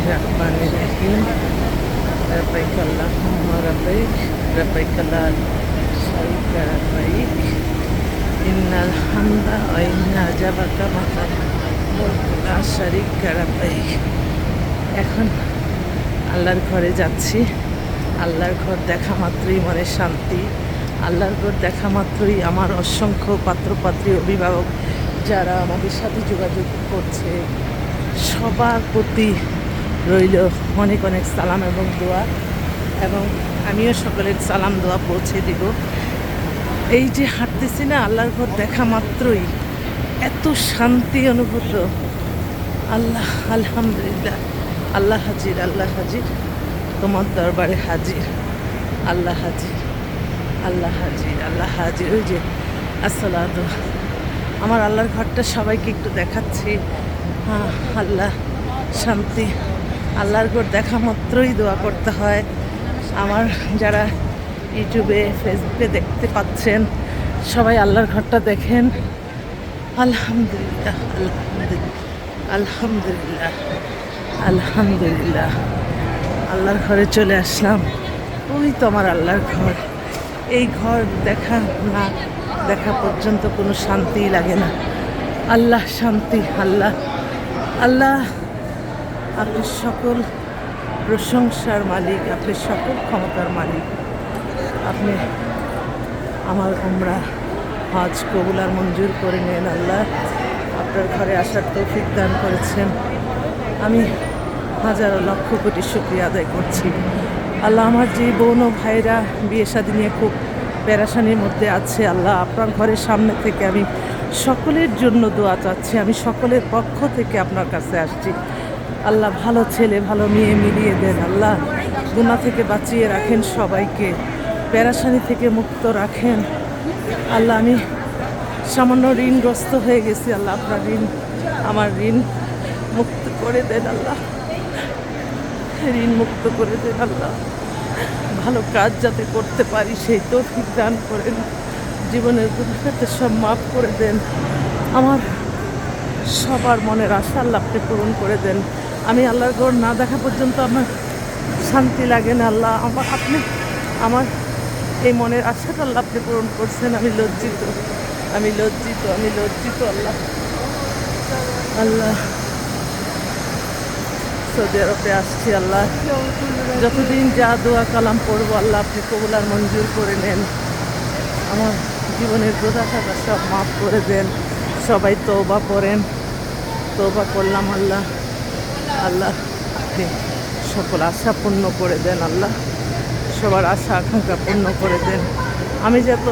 الرحمن الرحيم لبيك اللهم لبيك لبيك لا شريك لبيك إن الحمد وإن عجبك مثل ملك لا شريك لبيك এখন আল্লাহর ঘরে যাচ্ছি আল্লাহর ঘর দেখা মাত্রই মনে শান্তি আল্লাহর ঘর দেখা মাত্রই আমার অসংখ্য পাত্রপাত্রী অভিভাবক যারা আমাদের সাথে যোগাযোগ করছে সবার প্রতি রইল অনেক অনেক সালাম এবং দোয়া, এবং আমিও সকলের সালাম দোয়া পৌঁছে দিব। এই যে হাঁটতেছি না, আল্লাহর ঘর দেখা মাত্রই এত শান্তি অনুভূত। আল্লাহ, আলহামদুলিল্লাহ, আল্লাহ হাজির আল্লাহ হাজির, তোমার দরবারে হাজির, আল্লাহ হাজির আল্লাহ হাজির আল্লাহ হাজির। ওই যে, আসসালাত, আমার আল্লাহর ঘরটা সবাইকে একটু দেখাচ্ছি। হ্যাঁ আল্লাহ, শান্তি। আল্লাহর ঘর দেখা মাত্রই দোয়া করতে হয়। আমার যারা ইউটিউবে, ফেসবুকে দেখতে পাচ্ছেন, সবাই আল্লাহর ঘরটা দেখেন। আলহামদুলিল্লাহ আলহামদুলিল্লাহ আলহামদুলিল্লাহ আলহামদুলিল্লাহ। আল্লাহর ঘরে চলে আসলাম। ওই তো আমার আল্লাহর ঘর। এই ঘর দেখা না দেখা পর্যন্ত কোনো শান্তিই লাগে না। আল্লাহ শান্তি, আল্লাহ আল্লাহ আপনি সকল প্রশংসার মালিক, আপনি সকল ক্ষমতার মালিক। আপনি আমার উমরা হজ কবুলার মঞ্জুর করে নেন, আল্লাহ আপনার ঘরে আসার তৌফিক দান করেছেন। আমি হাজার লক্ষ কোটি শুক্রিয়া আদায় করছি। আল্লাহ আমার যে বোন ও ভাইরা বিয়ে শাদী নিয়ে খুব প্যারাসানির মধ্যে আছে, আল্লাহ আপনার ঘরের সামনে থেকে আমি সকলের জন্য দোয়া চাচ্ছি, আমি সকলের পক্ষ থেকে আপনার কাছে আসছি। আল্লাহ, ভালো ছেলে, ভালো মেয়ে মিলিয়ে দেন আল্লাহ। গুণা থেকে বাঁচিয়ে রাখেন সবাইকে প্যারাসানি থেকে মুক্ত রাখেন। আল্লাহ, আমি সামান্য ঋণগ্রস্ত হয়ে গেছি আল্লাহ, আপনার ঋণ, আমার ঋণ মুক্ত করে দেন আল্লাহ। ঋণ মুক্ত করে দেন আল্লাহ। ভালো কাজ যাতে করতে পারি, সেই তো ঠিক দান করেন। জীবনের গুণাতে সব মাফ করে দেন। আমার সবার মনের আশা আল্লাহ আপনি পূরণ করে দেন। আমি আল্লাহর গড় না দেখা পর্যন্ত আমার শান্তি লাগে না, আল্লাহ আমার আপনি আমার এই মনের আশাটা আল্লাহ আপনি পূরণ করছেন। আমি লজ্জিত আমি লজ্জিত আমি লজ্জিত আল্লাহ। আল্লাহ, সৌদি আরবে আসছি আল্লাহ। যতদিন যা দোয়া কালাম পড়ব, আল্লাহ আপনি কবুলার মঞ্জুর করে নেন। আমার জীবনের গোদাটাটা সব মাফ করে দেন। সবাই তৌবা করেন। তৌবা করলাম আল্লাহ। আল্লাহ আপনি সকল আশা পূর্ণ করে দেন আল্লাহ। সবার আশা আকাঙ্ক্ষা পূর্ণ করে দেন। আমি যত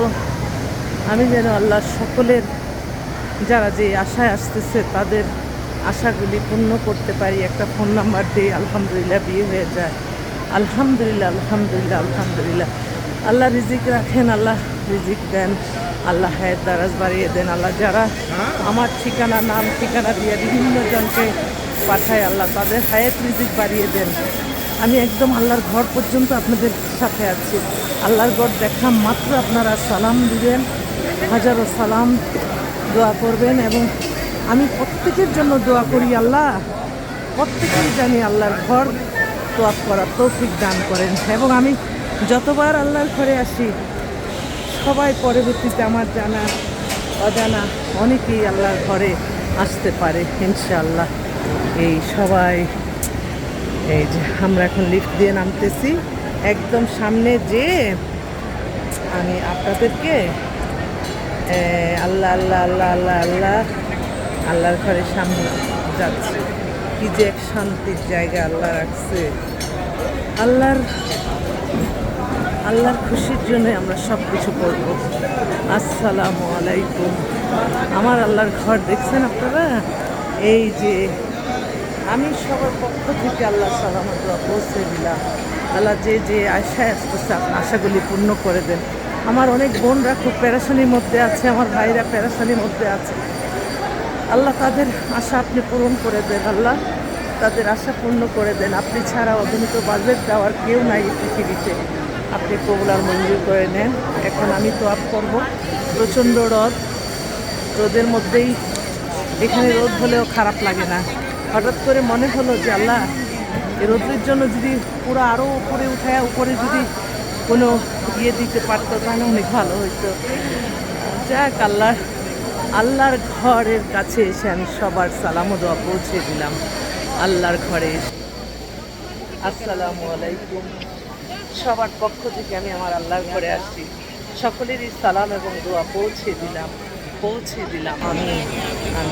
আমি যেন আল্লাহ সকলের যারা যে আশায় আসতেছে তাদের আশাগুলি পূর্ণ করতে পারি। একটা ফোন নাম্বার দিয়ে আলহামদুলিল্লাহ বিয়ে হয়ে যায়। আলহামদুলিল্লাহ আলহামদুলিল্লাহ আলহামদুলিল্লাহ। আল্লাহ রিজিক রাখেন আল্লাহ রিজিক দেন। আল্লাহ হায়াত দারাজ বাড়িয়ে দেন। আল্লাহ যারা আমার ঠিকানা নাম ঠিকানা দিয়ে বিভিন্ন জনকে পাঠায় আল্লাহ, তাদের হায়াত রিজিক বাড়িয়ে দেন। আমি একদম আল্লাহর ঘর পর্যন্ত আপনাদের সাথে আছি। আল্লাহর ঘর দেখা মাত্র আপনারা সালাম দিবেন, হাজারো সালাম দোয়া করবেন এবং আমি প্রত্যেকের জন্য দোয়া করি আল্লাহ, প্রত্যেকেই জানি আল্লাহর ঘর তোয়াপ করার তৌফিক দান করেন। এবং আমি যতবার আল্লাহর ঘরে আসি, সবাই পরবর্তীতে আমার জানা, অজানা অনেকেই আল্লাহর ঘরে আসতে পারে, ইনশাআল্লাহ। এই সবাই, এই যে আমরা এখন লিফট দিয়ে নামতেছি। একদম সামনে যে আমি আপনাদেরকে আল্লাহ আল্লাহ আল্লাহ আল্লাহ আল্লাহ, আল্লাহর ঘরের সামনে যাচ্ছে। কি যে এক শান্তির জায়গা আল্লাহ রাখছে। আল্লাহর আল্লাহর খুশির জন্য আমরা সব কিছু করব। আসসালামু আলাইকুম। আমার আল্লাহর ঘর দেখছেন আপনারা? এই যে আমি সবার পক্ষ থেকে আল্লাহ সালামত পৌঁছে দিলাম। আল্লাহ যে যে আশায় আসতেছে আপনার আশাগুলি পূর্ণ করে দেন। আমার অনেক বোনরা খুব প্যারাসানির মধ্যে আছে, আমার ভাইরা প্যারাসানির মধ্যে আছে। আল্লাহ তাদের আশা আপনি পূরণ করে দেন, আল্লাহ তাদের আশা পূর্ণ করে দেন। আপনি ছাড়া অগণিত বাজেট দেওয়ার কেউ নাই পৃথিবীতে। আপনি কবুলার মঞ্জুর করে নেন। এখন আমি তো আপ করব। প্রচণ্ড রদ। রোদের মধ্যেই এখানে রোদ হলেও খারাপ লাগে না। হঠাৎ করে মনে হলো যে আল্লাহ রৌদ্রের জন্য যদি পুরো আরও উপরে উঠায়, উপরে যদি কোনো ইয়ে দিতে পারতো, তাহলে অনেক ভালো হইতো। যাক, আল্লাহ, আল্লাহর ঘরের কাছে এসে আমি সবার সালাম দোয়া পৌঁছে দিলাম আল্লাহর ঘরে এসে। আসসালামু আলাইকুম। সবার পক্ষ থেকে আমি আমার আল্লাহর ঘরে আসছি। সকলেরই সালাম এবং দোয়া পৌঁছে দিলাম পৌঁছে দিলাম আমি